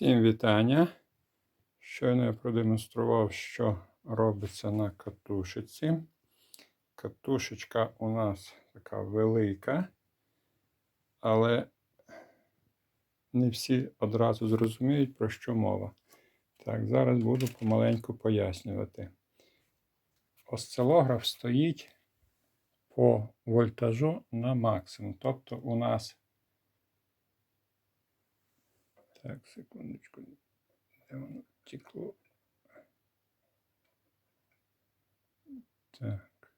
Всім вітання. Щойно я продемонстрував, що робиться на катушечці. Катушечка у нас така велика, але не всі одразу зрозуміють, про що мова. Так, зараз буду помаленьку пояснювати. Осцилограф стоїть по вольтажу на максимум. Тобто у нас Так, секундочку. Де воно втекло? Так.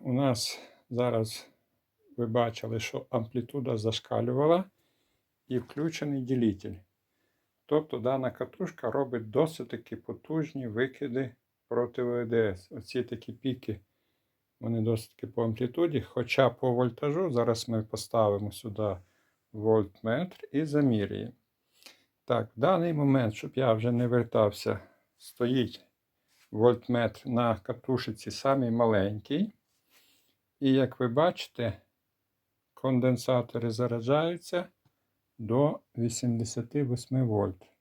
У нас зараз ви бачили, що амплітуда зашкалювала і включений ділитель. Тобто дана катушка робить досить таки потужні викиди проти ВДС. Оці такі піки, вони досить таки по амплітуді, хоча по вольтажу, зараз ми поставимо сюди вольтметр і замірюємо. Так, в даний момент, щоб я вже не вертався, стоїть вольтметр на катушиці самий маленький. І як ви бачите, конденсатори заряджаються до 88 вольт.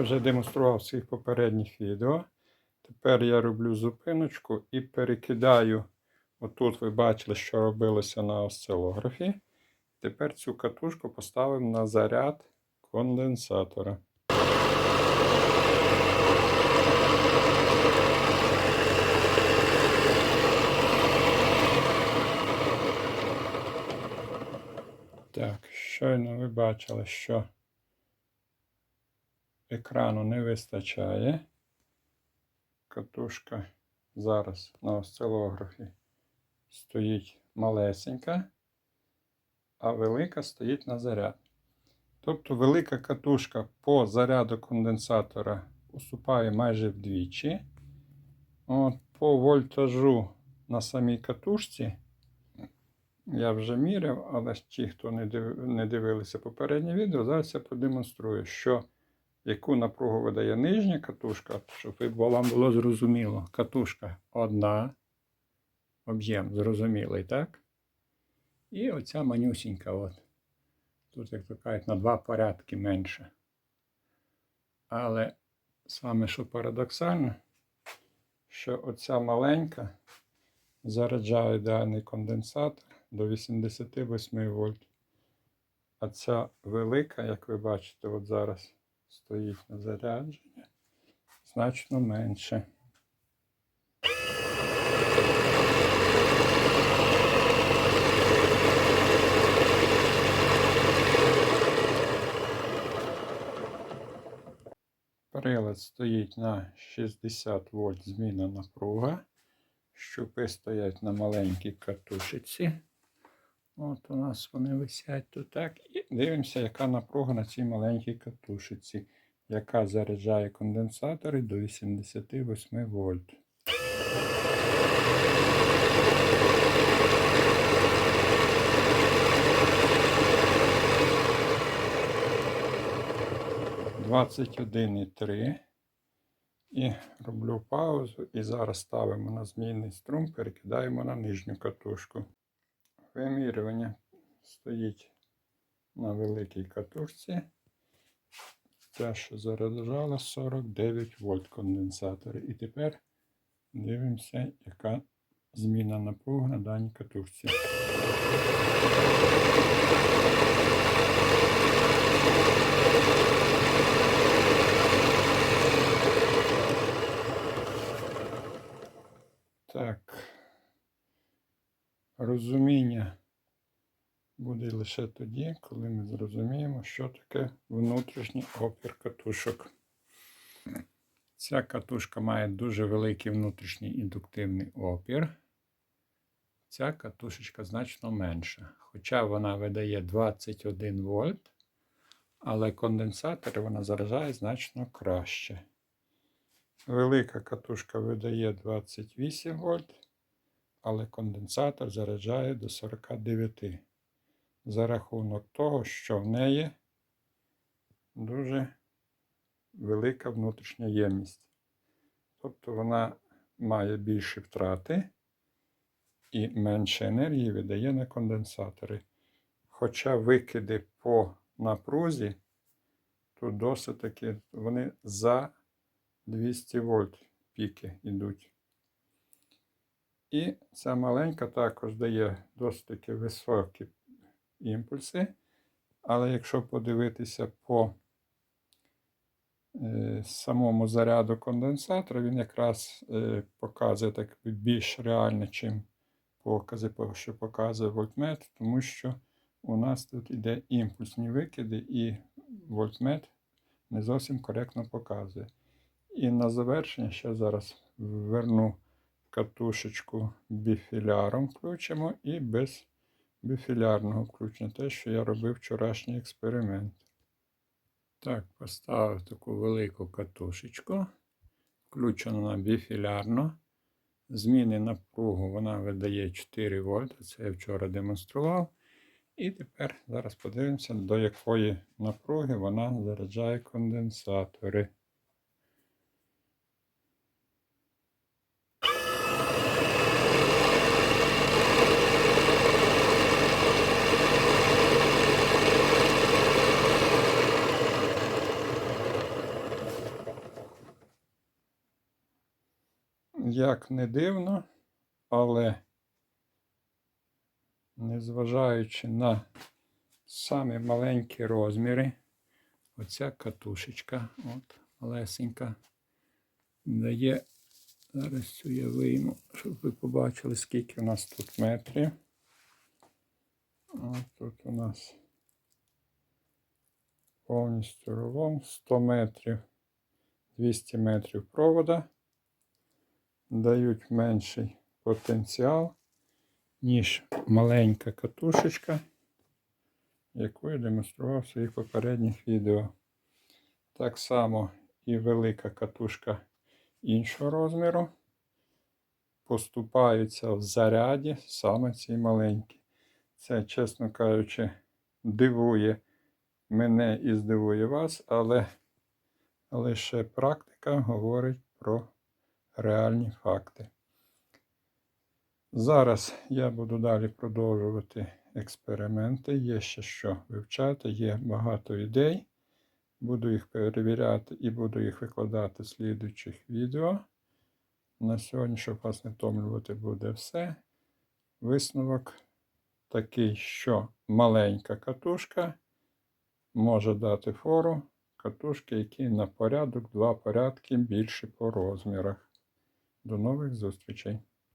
Вже демонстрував в своїх попередніх відео. Тепер я роблю зупиночку і перекидаю. Отут ви бачили, що робилося на осцилографі. Тепер цю катушку поставимо на заряд конденсатора. Так, щойно ви бачили, що екрану не вистачає. Катушка зараз на осцилографі стоїть малесенька, а велика стоїть на заряд. Тобто велика катушка по заряду конденсатора уступає майже вдвічі. От, По вольтажу на самій катушці я вже міряв, але ті, хто не дивилися попереднє відео, зараз я продемонструю, що яку напругу видає нижня катушка, щоб вам було зрозуміло. Катушка одна, об'єм зрозумілий, так? І оця манюсінька. от. Тут, як то кажуть, на два порядки менше. Але саме що парадоксально, що оця маленька заряджає даний конденсатор до 88 вольт. А ця велика, як ви бачите, от зараз стоїть на зарядження значно менше. Прилад стоїть на 60 вольт зміна напруга. Щупи стоять на маленькій катушиці. От у нас вони висять тут так. І дивимося, яка напруга на цій маленькій катушиці, яка заряджає конденсатори до 88 вольт. Двадцять один і. І роблю паузу. І зараз ставимо на змінний струм, перекидаємо на нижню катушку. Вимірювання стоїть на великій катушці. Те, що заражало 49 вольт конденсатора. І тепер дивимося, яка зміна напруги на даній катушці. Так. Розуміння буде лише тоді, коли ми зрозуміємо, що таке внутрішній опір катушок. Ця катушка має дуже великий внутрішній індуктивний опір. Ця катушечка значно менша. Хоча вона видає 21 вольт, але конденсатори вона заражає значно краще. Велика катушка видає 28 вольт, але конденсатор заряджає до 49 за рахунок того, що в неї дуже велика внутрішня ємність. Тобто вона має більші втрати і менше енергії видає на конденсатори. Хоча викиди по напрузі тут досить таки вони за 200 вольт піки йдуть. І ця маленька також дає досить таки високі імпульси. Але якщо подивитися по е, самому заряду конденсатора, він якраз е, показує так більш реально, чим покази, що показує вольтметр, тому що у нас тут іде імпульсні викиди, і вольтметр не зовсім коректно показує. І на завершення ще зараз верну катушечку біфіляром включимо і без біфілярного включення. Те, що я робив вчорашній експеримент. Так, поставив таку велику катушечку, включено на біфілярно. Зміни напругу вона видає 4 вольта. Це я вчора демонстрував. І тепер зараз подивимося, до якої напруги вона заряджає конденсатори. Як не дивно, але незважаючи на самі маленькі розміри, оця катушечка, от, малесенька, дає, зараз цю я вийму, щоб ви побачили, скільки у нас тут метрів. От тут у нас повністю рулон 100 метрів, 200 метрів провода дають менший потенціал, ніж маленька катушечка, яку я демонстрував в своїх попередніх відео. Так само і велика катушка іншого розміру поступаються в заряді саме ці маленькі. Це, чесно кажучи, дивує мене і здивує вас, але лише практика говорить про реальні факти. Зараз я буду далі продовжувати експерименти. Є ще що вивчати, є багато ідей. Буду їх перевіряти і буду їх викладати в слідуючих відео. На сьогодні, щоб вас не втомлювати, буде все. Висновок такий, що маленька катушка може дати фору катушки, які на порядок, два порядки більші по розмірах. До нових зустрічей!